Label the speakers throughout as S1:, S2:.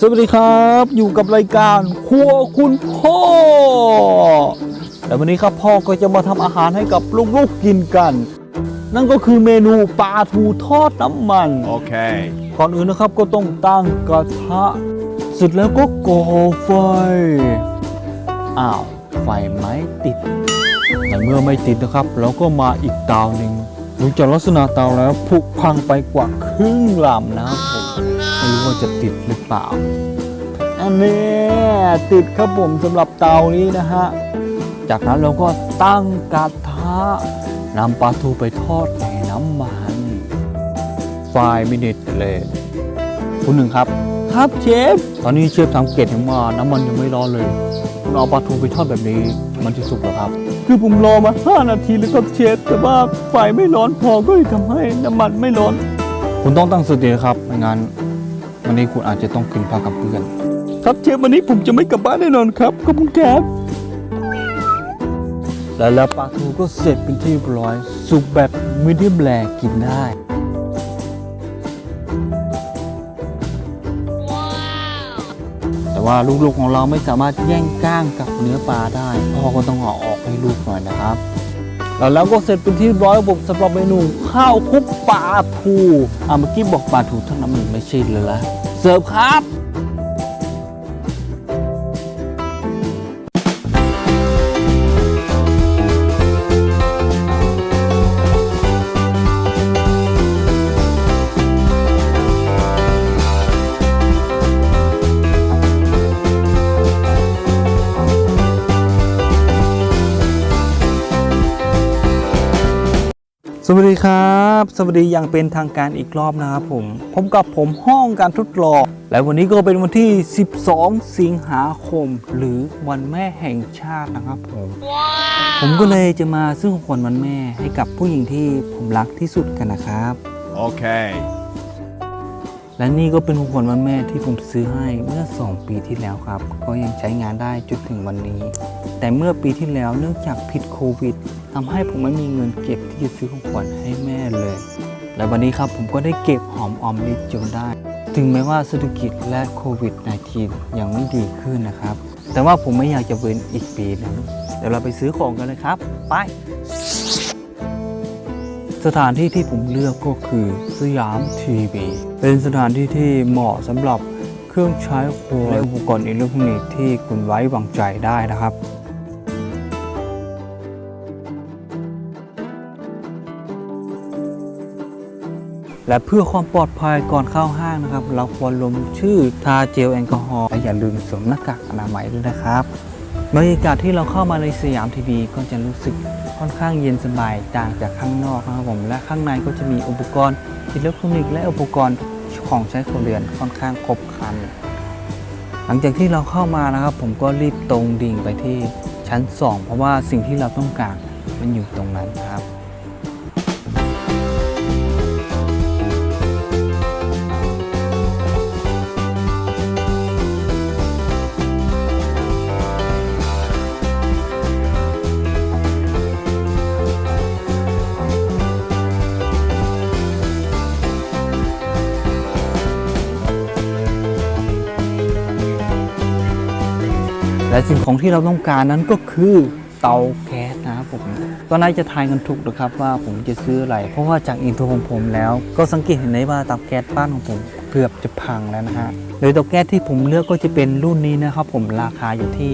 S1: สวัสดีครับ อยู่กับรายการครัวคุณพ่อและวันนี้ครับพ่อก็จะมาทำอาหารให้กับลูกๆกินกัน นั่นก็คือเมนูปลาทูทอดน้ำมัน
S2: Okay.
S1: ก่อนอื่นนะครับก็ต้องตั้งกระทะ เสร็จแล้วก็ก่อไฟ อ้าว ไฟไม่ติด แต่เมื่อไม่ติดนะครับเราก็มาอีกเตาหนึ่งดูจากลักษณะเตาแล้วผุพังไปกว่าครึ่งลำนะครับผมไม่รู้ ว่าจะติดหรือเปล่า อันนี้ติดครับผมสำหรับเตานี้นะฮะ จากนั้นเราก็ตั้งกระทะนำปลาทูไปทอดในน้ำมันไฟไม่เด็ดเลยคุณหนึ่งครับ ครับเชฟ ตอนนี้เชฟสังเกตเห็นว่าน้ำมันยังไม่ร้อนเลยคุณเอาปลาทูไปทอดแบบนี้มันจะสุกเหรอครับ คือผมรอมา 5 นาทีแล้วครับเชฟ แต่ว่าไฟไม่ร้อนพอก็เลยทำให้น้ำมันไม่ร้อน คุณต้องตั้งสตินะครับไม่งั้น วันนี้คุณอาจจะต้องกินผักกับเพื่อน ครับเชฟวันนี้ผมจะไม่กลับบ้านแน่นอนครับ ขอบคุณครับและแล้วปลาทูก็เสร็จเป็นที่เรียบร้อย สุกแบบมีเดียมแรกินได้แต่ว่าลูกๆของเราไม่สามารถแย่งก้างกับเนื้อปลาได้พ่อก็ต้องเอาออกให้ลูกหน่อยนะครับ แล้วแล้วก็เสร็จเป็นที่ร้อยระบบสำหรับเมนูข้าวคลุกปลาทูอะเมื่อกี้บอกปลาทูเท่านั้นมันไม่ใช่เลยละเสิร์ฟครับ สวัสดีครับ สวัสดีอย่างเป็นทางการอีกรอบนะครับผมผมกับผมห้องการทดลอง และวันนี้ก็เป็นวันที่ 12 สิงหาคม หรือวันแม่แห่งชาตินะครับผมผมก็เลยจะมาซื้อของขวัญวันแม่ให้กับผู้หญิงที่ผมรักที่สุดกันนะครับ
S2: Okay.
S1: และนี่ก็เป็นของขวัญวันแม่ที่ผมซื้อให้เมื่อ 2 ปีที่แล้วครับ ก็ยังใช้งานได้จนถึงวันนี้ แต่เมื่อปีที่แล้วเนื่องจากพิษโควิดทำให้ผมไม่มีเงินเก็บที่จะซื้อของขวัญให้แม่เลย และวันนี้ครับผมก็ได้เก็บหอมออมริบจนได้ ถึงแม้ว่าเศรษฐกิจและโควิด -19 ยังไม่ดีขึ้นนะครับ แต่ว่าผมไม่อยากจะเว้นอีกปีหนึงเดี๋ยวเราไปซื้อของกันเลยครับ ไป สถานที่ที่ผมเลือกก็คือสยามทีวี เป็นสถานที่ที่เหมาะสำหรับเครื่องใช้ครัวและอุปกรณ์อิเล็กทรอนิกส์ที่คุณไว้วางใจได้นะครับและเพื่อความปลอดภัยก่อนเข้าห้างนะครับ เราควรลงชื่อทาเจลแอลกอฮอล์และอย่าลืมสวมหน้ากากอนามัยด้วยนะครับบรรยากาศที่เราเข้ามาในสยามทีวีก็จะรู้สึก ค่อนข้างเย็นสบายต่างจากข้างนอกนะครับผม และข้างในก็จะมีอุปกรณ์อิเล็กทรอนิกส์และอุปกรณ์ของใช้ครัวเรือนค่อนข้างครบครัน หลังจากที่เราเข้ามานะครับ ผมก็รีบตรงดิ่งไปที่ชั้น 2 เพราะว่าสิ่งที่เราต้องการมันอยู่ตรงนั้นครับ และสิ่งของที่เราต้องการนั้นก็คือเตาแก๊สนะครับผมก็น่าจะทายกันถูกนะครับว่าผมจะซื้ออะไร เพราะว่าจากอินโทรของผมแล้ว ก็สังเกตเห็นได้ว่าเตาแก๊สบ้านของผมเกือบจะพังแล้วนะฮะโดยเตาแก๊สที่ผมเลือกก็จะเป็นรุ่นนี้นะครับผมราคาอยู่ที่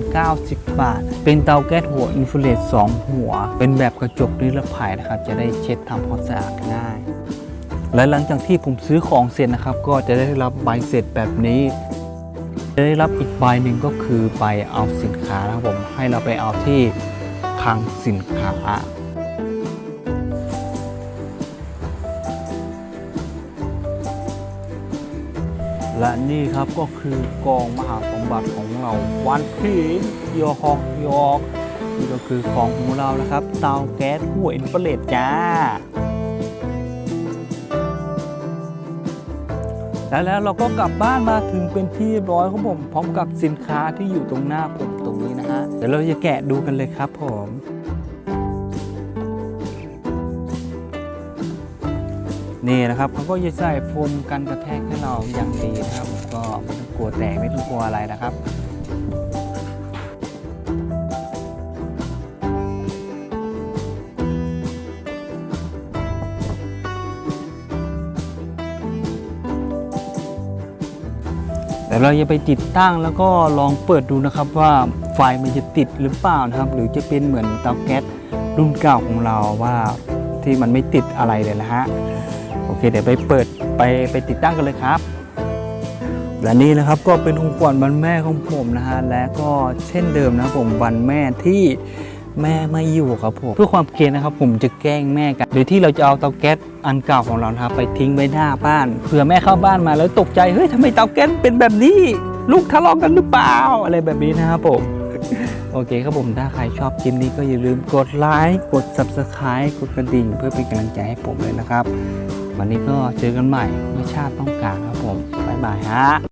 S1: 3,090 บาท เป็นเตาแก๊สหัวอินฟราเรด2หัว เป็นแบบกระจกนิรภัยนะครับ จะได้เช็ดทำความสะอาดง่ายและหลังจากที่ผมซื้อของเสร็จนะครับ ก็จะได้รับใบเสร็จแบบนี้ จะได้รับอีกใบหนึ่งก็คือใบเอาสินค้านะครับผมให้เราไปเอาที่คลังสินค้าและนี่ครับก็คือกองมหาสมบัติของเราวันพีชยอฮอกยอกนี่ก็คือของของเรานะครับเตาแก๊สหัวอินฟราเรดจ้า แล้วแล้วเราก็กลับบ้านมาถึงเป็นที่ร้อยครับผม พร้อมกับสินค้าที่อยู่ตรงหน้าผมตรงนี้นะฮะ เดี๋ยวเราจะแกะดูกันเลยครับผมนี่นะครับเขาก็จะใส่โฟมกันกระแทกให้เราอย่างดีนะครับ ก็กลัวแตกไม่ต้องกลัวอะไรนะครับ เดี๋ยวเราจะไปติดตั้งแล้วก็ลองเปิดดูนะครับว่าไฟมันจะติดหรือเปล่านะครับ หรือจะเป็นเหมือนเตาแก๊สรุ่นเก่าของเราว่าที่มันไม่ติดอะไรเลยนะฮะโอเคเดี๋ยวไปเปิดไปไปติดตั้งกันเลยครับ และนี่นะครับก็เป็นองขวัญวันแม่ของผมนะฮะและก็เช่นเดิมนะผมวันแม่ที่แม่ไม่อยู่ครับผมเพื่อความเกรงนะครับผมจะแกล้งแม่กันโดยที่เราจะเอาเตาแก๊ส อันเก่าของเรานะครับไปทิ้งไว้หน้าบ้านเผื่อแม่เข้าบ้านมาแล้วตกใจเฮ้ยทำไมเตาแก๊สเป็นแบบนี้ ลูกทะเลาะกันหรือเปล่าอะไรแบบนี้นะครับผมโอเคครับผมถ้าใครชอบคลิปนี้ก็อย่าลืมกดไลค์กด Subscribe กดกระดิ่ง เพื่อเป็นกำลังใจให้ผมเลยนะครับ วันนี้ก็เจอกันใหม่เมื่อชาติต้องการครับผมบ๊ายบายฮะ